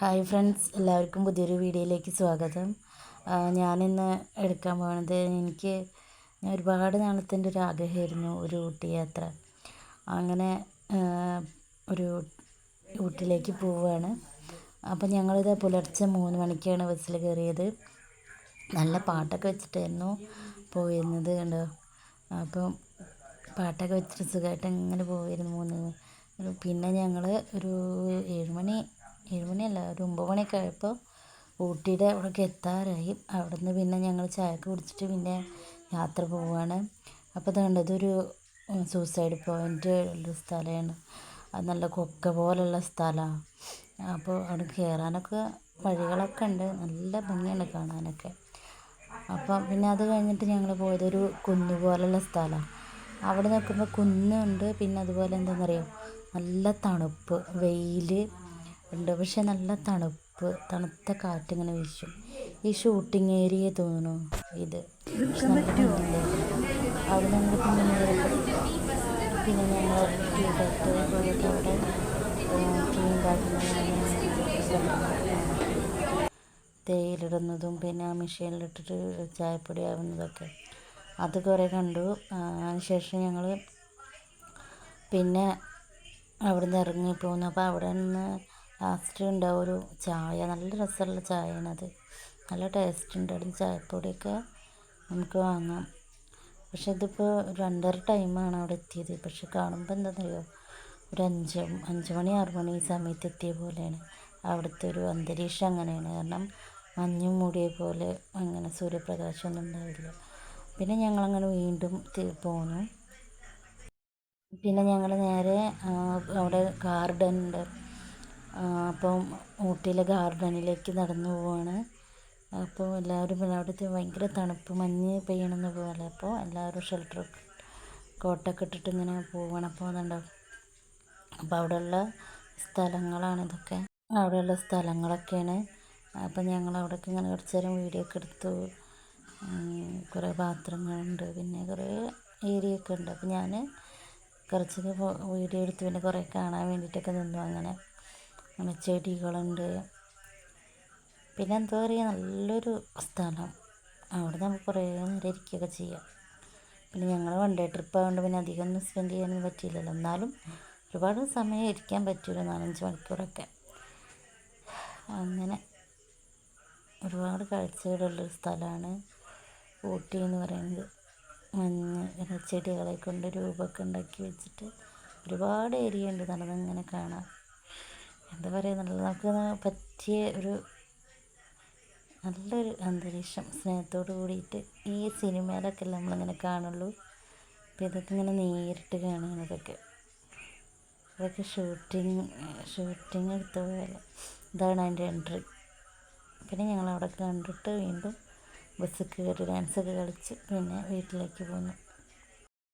Hi friends എല്ലാവർക്കും പുതിയൊരു വീഡിയോയിലേക്ക് സ്വാഗതം. ഞാനിന്ന് എടുക്കാൻ പോകുന്നത് എനിക്ക് ഞാൻ ഒരുപാട് നാളത്തിന്റെ ഒരു ആഗ്രഹമായിരുന്നു ഒരു ഊട്ടി യാത്ര. അങ്ങനെ ഒരു ഊട്ടിയിലേക്ക് പോവുകയാണ്. അപ്പം ഞങ്ങളിത് പുലർച്ചെ മൂന്ന് മണിക്കാണ് ബസ്സിൽ കയറിയത്. നല്ല പാട്ടൊക്കെ വെച്ചിട്ടായിരുന്നു പോയിരുന്നത് കണ്ടോ? അപ്പം പാട്ടൊക്കെ വെച്ചിട്ട് സുഖമായിട്ട് ഇങ്ങനെ പോയിരുന്നു മൂന്ന് പിന്നെ ഞങ്ങൾ ഒരു ഏഴ് മണി ഏഴ് മണിയല്ല ഒരു ഒമ്പത് മണിയൊക്കെ ആയപ്പോൾ ഊട്ടിയുടെ അവിടേക്ക് എത്താറായി. അവിടുന്ന് പിന്നെ ഞങ്ങൾ ചായയൊക്കെ കുടിച്ചിട്ട് പിന്നെ യാത്ര പോവുകയാണ്. അപ്പോൾ അതുകൊണ്ട് സൂസൈഡ് പോയിന്റ് ഉള്ള സ്ഥലമാണ്. അത് നല്ല കൊക്ക പോലുള്ള സ്ഥലമാണ് അപ്പോൾ അവിടെ കയറാനൊക്കെ വഴികളൊക്കെ ഉണ്ട്. നല്ല ഭംഗിയാണ് കാണാനൊക്കെ. അപ്പം പിന്നെ അത് കഴിഞ്ഞിട്ട് ഞങ്ങൾ പോയത് ഒരു കുന്ന് പോലുള്ള സ്ഥലമാണ് അവിടെ നോക്കുമ്പോൾ കുന്നുണ്ട്. പിന്നെ അതുപോലെ എന്താണെന്നറിയോ നല്ല തണുപ്പ് വെയിൽ ഉണ്ട്. പക്ഷെ നല്ല തണുപ്പ് തണുത്ത കാറ്റ് ഇങ്ങനെ വീശും. ഈ ഷൂട്ടിംഗ് ഏരിയ തോന്നുന്നു ഇത്. അവിടെ പിന്നെ ഞങ്ങൾ അവിടെ തേയിലിടുന്നതും പിന്നെ ആ മെഷീനിലിട്ടിട്ട് ചായപ്പൊടി ആവുന്നതൊക്കെ. അത് കുറേ കണ്ടു. അതിന് ശേഷം ഞങ്ങൾ പിന്നെ അവിടുന്ന് ഇറങ്ങി പോകുന്നു അപ്പോൾ അവിടെ നിന്ന് ലാസ്റ്റ് ഉണ്ടാവും ഒരു ചായ. നല്ല രസമുള്ള ചായയാണത്. നല്ല ടേസ്റ്റ് ഉണ്ട് അവിടുന്ന് ചായപ്പൊടിയൊക്കെ നമുക്ക് വാങ്ങാം. പക്ഷെ ഇതിപ്പോൾ രണ്ടര ടൈമാണ് അവിടെ എത്തിയത്. പക്ഷെ കാണുമ്പോൾ എന്താണെന്നറിയോ ഒരു അഞ്ച് അഞ്ച് മണി ആറ് മണി ഈ സമയത്ത് എത്തിയ പോലെയാണ്. അവിടുത്തെ ഒരു അന്തരീക്ഷം അങ്ങനെയാണ്. കാരണം മഞ്ഞും മൂടിയ പോലെ അങ്ങനെ സൂര്യപ്രകാശമൊന്നും ഉണ്ടാവില്ല. പിന്നെ ഞങ്ങളങ്ങനെ വീണ്ടും പോന്നു. പിന്നെ ഞങ്ങൾ നേരെ അവിടെ ഗാർഡൻ ഉണ്ട്. അപ്പം ഊട്ടിയിലെ ഗാർഡനിലേക്ക് നടന്നു പോവാണ്. അപ്പോൾ എല്ലാവരും പിന്നെ അവിടുത്തെ ഭയങ്കര തണുപ്പ് മഞ്ഞ് പെയ്യണമെന്ന് പോലെ. അപ്പോൾ എല്ലാവരും ഷെൽട്ടർ കോട്ടൊക്കെ ഇട്ടിട്ട് ഇങ്ങനെ പോവാണ്. അപ്പോൾ അതുണ്ടാവും അപ്പോൾ അവിടെയുള്ള സ്ഥലങ്ങളാണ് ഇതൊക്കെ. അവിടെയുള്ള സ്ഥലങ്ങളൊക്കെയാണ്. അപ്പം ഞങ്ങൾ അവിടെയൊക്കെ ഇങ്ങനെ കുറച്ച് നേരം വീഡിയോ ഒക്കെ എടുത്തു. കുറേ പാത്രങ്ങളുണ്ട്. പിന്നെ കുറേ ഏരിയ ഒക്കെ ഉണ്ട്. അപ്പോൾ ഞാൻ കുറച്ചൊക്കെ വീഡിയോ എടുത്ത്. പിന്നെ കുറേ കാണാൻ വേണ്ടിയിട്ടൊക്കെ നിന്നു അങ്ങനെ. അങ്ങനെ ചെടികളുണ്ട്. പിന്നെ എന്താ പറയുക നല്ലൊരു സ്ഥലം. അവിടെ നമുക്ക് കുറേ നേരം ഇരിക്കുകയൊക്കെ ചെയ്യാം. പിന്നെ ഞങ്ങൾ വൺ ഡേ ട്രിപ്പ് ആയതുകൊണ്ട് പിന്നെ അധികം ഒന്നും സ്പെൻഡ് ചെയ്യാനൊന്നും പറ്റിയില്ലല്ലോ. എന്നാലും ഒരുപാട് സമയം ഇരിക്കാൻ പറ്റുമല്ലോ നാലഞ്ച് മണിക്കൂറൊക്കെ. അങ്ങനെ ഒരുപാട് കാഴ്ചകളുള്ളൊരു സ്ഥലമാണ് ഊട്ടി എന്ന് പറയുന്നത്. മഞ്ഞ് ചെടികളെ കൊണ്ട് രൂപമൊക്കെ ഉണ്ടാക്കി വെച്ചിട്ട് ഒരുപാട് ഏരിയ ഉണ്ട്. നടന്നിങ്ങനെ കാണാം. എന്താ നല്ല നമുക്ക് പറ്റിയ ഒരു നല്ലൊരു അന്തരീക്ഷം സ്നേഹത്തോട് കൂടിയിട്ട് ഈ സിനിമയിലൊക്കെ നമ്മളിങ്ങനെ കാണുള്ളൂ. അപ്പോൾ ഇതൊക്കെ ഇങ്ങനെ നേരിട്ട് കാണുകയാണ് ഇതൊക്കെ. ഇതൊക്കെ ഷൂട്ടിങ് ഷൂട്ടിങ് എടുത്ത പോലെ ഇതാണ് അതിന്റെ എൻട്രി പിന്നെ ഞങ്ങൾ അവിടെ കണ്ടിട്ട് വീണ്ടും ബസ്സിൽ കയറി ഡാൻസൊക്കെ കളിച്ച് പിന്നെ വീട്ടിലേക്ക് പോന്നു.